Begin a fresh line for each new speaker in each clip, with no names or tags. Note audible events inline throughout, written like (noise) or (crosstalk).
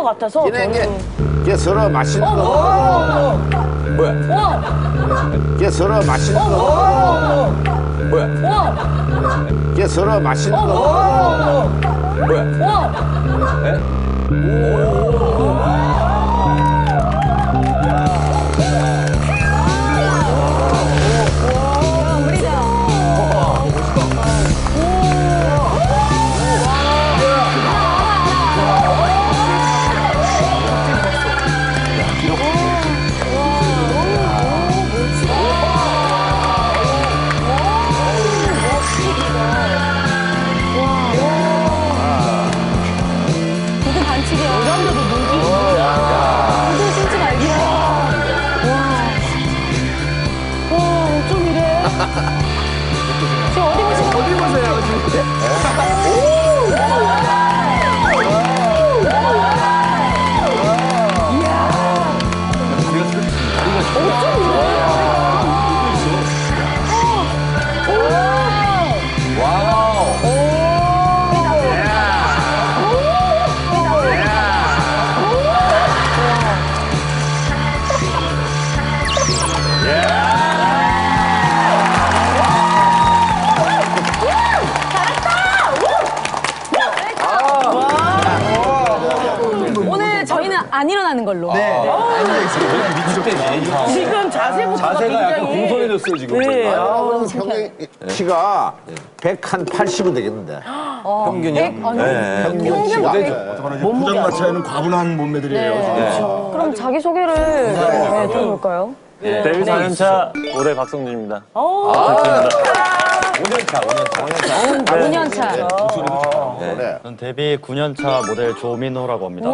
것 같아서
이게
저는
이게 서로 맛있는 거.
뭐야?
와!
이게 서로 맛있는 거.
뭐야?
와!
이게 서로 맛있는 거.
뭐야?
와!
에?
무 보시는 어 안 일어나는 걸로.
지금 자세부터가
자세가 약간
굉장히
공손해졌어요, 지금.
네.
아, 그럼 평균 키가 100한 80은 되겠는데.
평균이요? 네.
평균 키가.
부장 차이는 과분한 몸매들이에요.
그럼 자기 소개를 네, 들어볼까요?
데뷔 4년차 올해 박성준입니다.
5년차, 5년차.
5년차.
네.
전 데뷔 9년차 모델 조민호라고 합니다.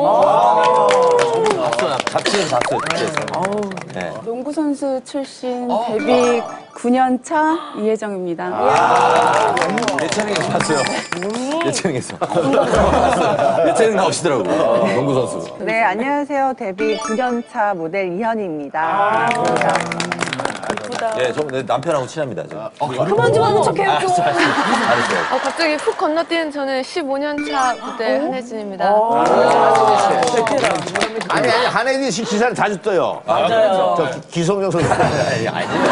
잡지에서 봤어요, 잡지에서. 네.
농구 선수 출신 데뷔 9년 차 이혜정입니다.
예체능에서 봤어요. 예체능에서. 예체능 나오시더라고. 농구 선수.
네, 안녕하세요. 데뷔 9년 차 모델 이현희입니다. 반갑습니다.
예, 저내 남편하고 친합니다. 저.
그만 좀 하는 척해요, 좀.
잘했어요.
어, 갑자기 훅 건너뛰는 저는 15년 차 모델 한혜진입니다.
아니, 아니, 한혜진 씨 기사를 자주 떠요.
맞아요.
저 기- 기성용 선수.
아니, 아니에요. 아니에요.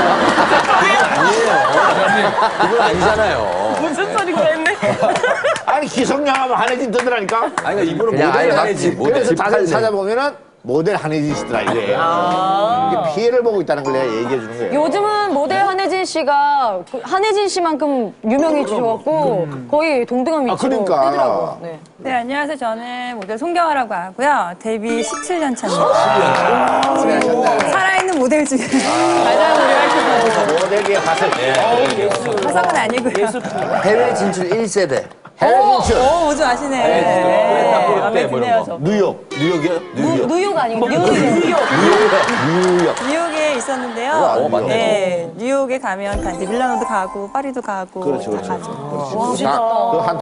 그건 아니잖아요.
무슨 소리가 했네. (laughs)
아니, 기성용 하면 한혜진 뜨더라니까?
아니, 그러니까 이분은
그냥
모델
아예
아니지.
막-
모델
그래서 다들
18년.
찾아보면은 모델 한혜진 씨더라, 이게. 이게 피해를 보고 있다는 걸 내가 얘기해 주는 거예요.
요즘은 모델 한혜진 씨가 그 한혜진 씨만큼 유명해지셔갖고 거의 동등한 위치로
그러니까.
뜨더라고요. 네.
네, 안녕하세요. 저는 모델 송경아라고 하고요. 데뷔 17년 차입니다. 지금 살아있는 모델 중에 가장 오래 활동하고
모델계에 가서
화성은 아니고요.
해외 진출 1세대.
해외 진출.
오, 오좀 아시네. 네, 마음에
뭐
드네요, 저.
뉴욕.
뉴욕이요? 뉴욕.
뉴욕 아니고 뉴욕.
뉴욕.
어, 맞네.
네, 뉴욕에 가면 다 이제 밀라노도 가고 파리도 가고
그렇지,
다
그렇지.
가죠.
그렇지. 그 한,